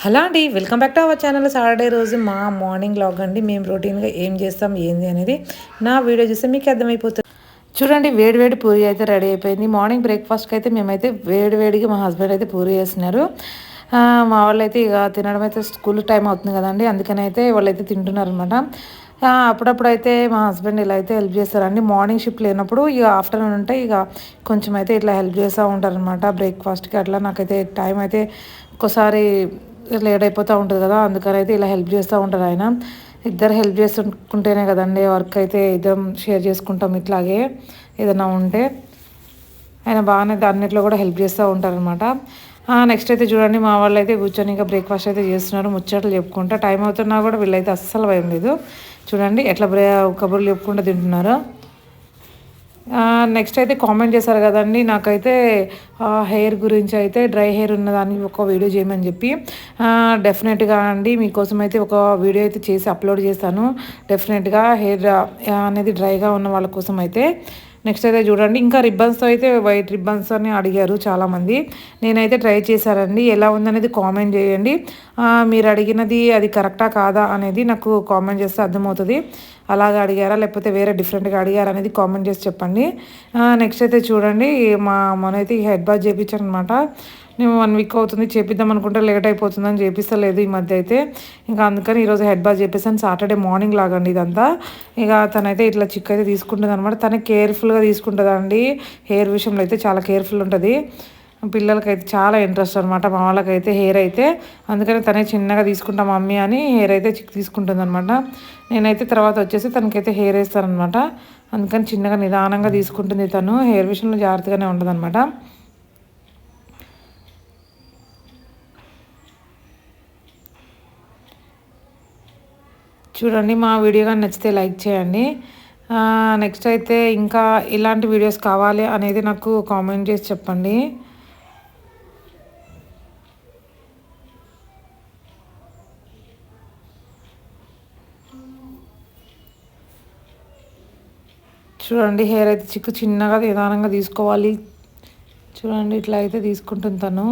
Hello అండి welcome back to our channel. Saturday రోజు మా మార్నింగ్ లాగ్ అండి. మేము రొటీన్గా ఏం చేస్తాం ఏంది అనేది నా వీడియో చూస్తే మీకు అర్థమైపోతుంది. చూడండి వేడి వేడి పూరి అయితే రెడీ అయిపోయింది. మార్నింగ్ బ్రేక్ఫాస్ట్కి అయితే మేమైతే వేడి వేడిగా మా హస్బెండ్ అయితే పూరి చేస్తున్నారు. మా వాళ్ళు అయితే ఇక తినడం అయితే స్కూల్ టైం అవుతుంది కదండి. అందుకని అయితే వాళ్ళైతే తింటున్నారు అనమాట అప్పుడప్పుడు అయితే మా హస్బెండ్ ఇలా అయితే హెల్ప్ చేస్తారండి. మార్నింగ్ షిఫ్ట్ లేనప్పుడు ఇక ఆఫ్టర్నూన్ ఉంటే ఇక కొంచెం అయితే ఇట్లా హెల్ప్ చేస్తూ ఉంటారనమాట బ్రేక్ఫాస్ట్కి అట్లా నాకైతే టైం అయితే ఒక్కోసారి లేట్ అయిపోతూ ఉంటుంది కదా అందుకని అయితే ఇలా హెల్ప్ చేస్తూ ఉంటారు ఆయన. ఇద్దరు హెల్ప్ చేసుకుంటేనే కదండి వర్క్ అయితే ఇద్దరం షేర్ చేసుకుంటాం ఇట్లాగే ఏదైనా ఉంటే. ఆయన బాగానే అన్నిట్లో కూడా హెల్ప్ చేస్తూ ఉంటారనమాట నెక్స్ట్ అయితే చూడండి మా వాళ్ళు అయితే కూర్చొని ఇంకా బ్రేక్ఫాస్ట్ అయితే చేస్తున్నారు ముచ్చట్లు చెప్పుకుంటా. టైం అవుతున్నా కూడా వీళ్ళైతే అస్సలు భయం లేదు. చూడండి ఎట్లా బ్రే కబుర్లు చెప్పుకుంటూ తింటున్నారు. నెక్స్ట్ అయితే కామెంట్ చేశారు కదండి. నాకైతే హెయిర్ గురించి అయితే డ్రై హెయిర్ ఉన్నదాన్ని ఒక వీడియో చేయమని చెప్పి డెఫినెట్గా అండి. మీకోసం అయితే ఒక వీడియో అయితే చేసి అప్లోడ్ చేస్తాను. డెఫినెట్గా హెయిర్ అనేది డ్రైగా ఉన్న వాళ్ళ కోసం అయితే నెక్స్ట్ అయితే చూడండి. ఇంకా రిబ్బన్స్తో అయితే వైట్ రిబ్బన్స్ అని అడిగారు చాలామంది. నేనైతే ట్రై చేశానండి. ఎలా ఉందనేది కామెంట్ చేయండి. మీరు అడిగినది అది కరెక్టా కాదా అనేది నాకు కామెంట్ చేస్తే అర్థమవుతుంది. అలాగా అడిగారా? లేకపోతే వేరే డిఫరెంట్గా అడిగారా అనేది కామెంట్ చేసి చెప్పండి. నెక్స్ట్ అయితే చూడండి మా మనైతే హెడ్ బాత్ చేయించాను అనమాట నేను వన్ వీక్ అవుతుంది చేపిద్దాం అనుకుంటే లేట్ అయిపోతుందని చేపిస్తలేదు ఈ మధ్య అయితే. ఇంకా అందుకని ఈరోజు హెడ్ బాత్ చేపిస్తాను సాటర్డే మార్నింగ్ లాగండి ఇదంతా. ఇక తనైతే ఇట్లా చిక్ అయితే తీసుకుంటుంది అనమాట తన కేర్ఫుల్గా తీసుకుంటుందండి హెయిర్ విషయంలో అయితే చాలా కేర్ఫుల్ ఉంటుంది. పిల్లలకైతే చాలా ఇంట్రెస్ట్ అనమాట మా వాళ్ళకైతే హెయిర్ అయితే అందుకని తనే చిన్నగా తీసుకుంటా మమ్మీ అని హెయిర్ అయితే తీసుకుంటుంది అనమాట నేనైతే తర్వాత వచ్చేసి తనకైతే హెయిర్ వేస్తానమాట అందుకని చిన్నగా నిదానంగా తీసుకుంటుంది తను. హెయిర్ విషయంలో జాగ్రత్తగానే ఉంటుంది అనమాట చూడండి మా వీడియో కానీ నచ్చితే లైక్ చేయండి. నెక్స్ట్ అయితే ఇంకా ఇలాంటి వీడియోస్ కావాలి అనేది నాకు కామెంట్ చేసి చెప్పండి. చూడండి హెయిర్ అయితే చిక్కు చిన్నగా నిదానంగా తీసుకోవాలి. చూడండి ఇట్లా అయితే తీసుకుంటుంది తను.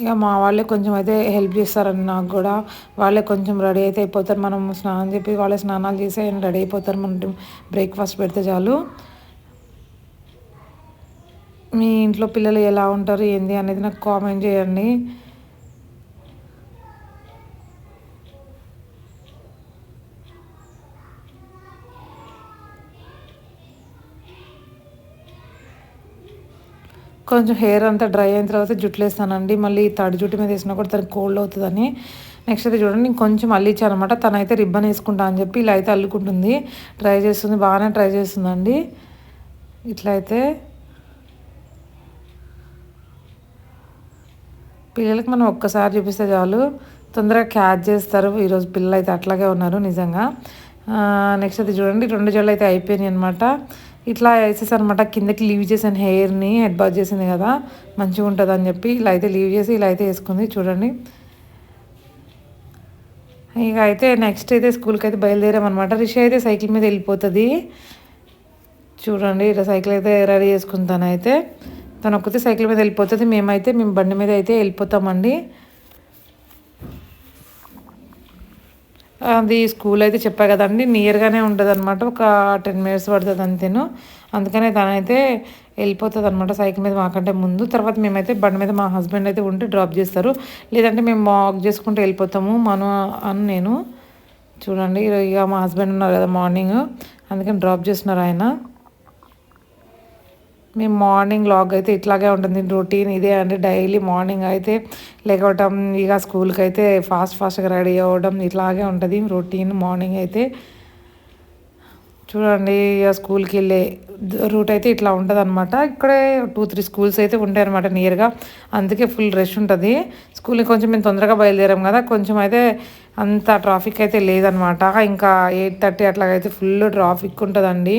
ఇక మా వాళ్ళే కొంచెం అయితే హెల్ప్ చేస్తారని నాకు కూడా. వాళ్ళే కొంచెం రెడీ అయితే అయిపోతారు. మనం స్నానం చెప్పి వాళ్ళే స్నానాలు చేసి రెడీ అయిపోతారు. మనం బ్రేక్ఫాస్ట్ పెడితే చాలు. మీ ఇంట్లో పిల్లలు ఎలా ఉంటారు ఏంది అనేది నాకు కామెంట్ చేయండి. కొంచెం హెయిర్ అంతా డ్రై అయిన తర్వాత జుట్లు వేస్తానండి మళ్ళీ తడి జుట్టు మీద వేసినా కూడా తనకి కోల్డ్ అవుతుందని. నెక్స్ట్ అయితే చూడండి కొంచెం అల్లిచ్చానమాట. తనైతే రిబ్బన్ వేసుకుంటా అని చెప్పి ఇలా అయితే అల్లుకుంటుంది. ట్రై చేస్తుంది బాగానే ట్రై చేస్తుందండి. ఇట్లా పిల్లలకి మనం ఒక్కసారి చూపిస్తే చాలు. తొందరగా క్యాచ్ చేస్తారు. ఈరోజు పిల్లలు అయితే అట్లాగే ఉన్నారు నిజంగా. నెక్స్ట్ అది చూడండి. రెండు జళ్ళు అయితే అయిపోయినాయి అనమాట ఇట్లా వేసేసనమాట కిందకి లీవ్ చేసాను హెయిర్ని హెడ్ బాత్ చేసింది కదా మంచిగా ఉంటుంది అని చెప్పి ఇలా అయితే లీవ్ చేసి ఇలా అయితే వేసుకుంది. చూడండి. ఇక అయితే నెక్స్ట్ అయితే స్కూల్కి అయితే బయలుదేరామన్నమాట రిషి అయితే సైకిల్ మీద వెళ్ళిపోతుంది. చూడండి ఇలా సైకిల్ అయితే రెడీ చేసుకుంటాను అయితే. తను ఒక్కతే సైకిల్ మీద వెళ్ళిపోతుంది మేమైతే మేము బండి మీద అయితే వెళ్ళిపోతామండి. అది స్కూల్ అయితే చెప్పా కదండి నియర్గానే ఉంటుంది అనమాట ఒక టెన్ మినిట్స్ పడుతుంది అంతేను. అందుకనే తనైతే వెళ్ళిపోతుంది అనమాట సైకిల్ మీద మాకంటే ముందు. తర్వాత మేమైతే బండి మీద మా హస్బెండ్ అయితే ఉంటే డ్రాప్ చేస్తారు. లేదంటే మేము వాక్ చేసుకుంటూ వెళ్ళిపోతాము మనం అని నేను చూడండి. ఇక మా హస్బెండ్ ఉన్నారు కదా మార్నింగ్ అందుకని డ్రాప్ చేస్తున్నారు ఆయన. మేము మార్నింగ్ లాగ్ అయితే ఇట్లాగే ఉంటుంది. రొటీన్ ఇదే అండి. డైలీ మార్నింగ్ అయితే లేకపోవటం ఇక స్కూల్కి అయితే ఫాస్ట్ ఫాస్ట్గా రెడీ అవ్వడం ఇట్లాగే ఉంటుంది. రొటీన్ మార్నింగ్ అయితే చూడండి ఇక స్కూల్కి వెళ్ళే రూట్ అయితే ఇట్లా ఉంటుంది అనమాట ఇక్కడే టూ త్రీ స్కూల్స్ అయితే ఉంటాయి అనమాట నియర్గా. అందుకే ఫుల్ రష్ ఉంటుంది. స్కూల్కి కొంచెం మేము తొందరగా బయలుదేరాం కదా కొంచెం అయితే అంత ట్రాఫిక్ అయితే లేదనమాట ఇంకా ఎయిట్ థర్టీ అట్లాగైతే ఫుల్ ట్రాఫిక్ ఉంటుందండి.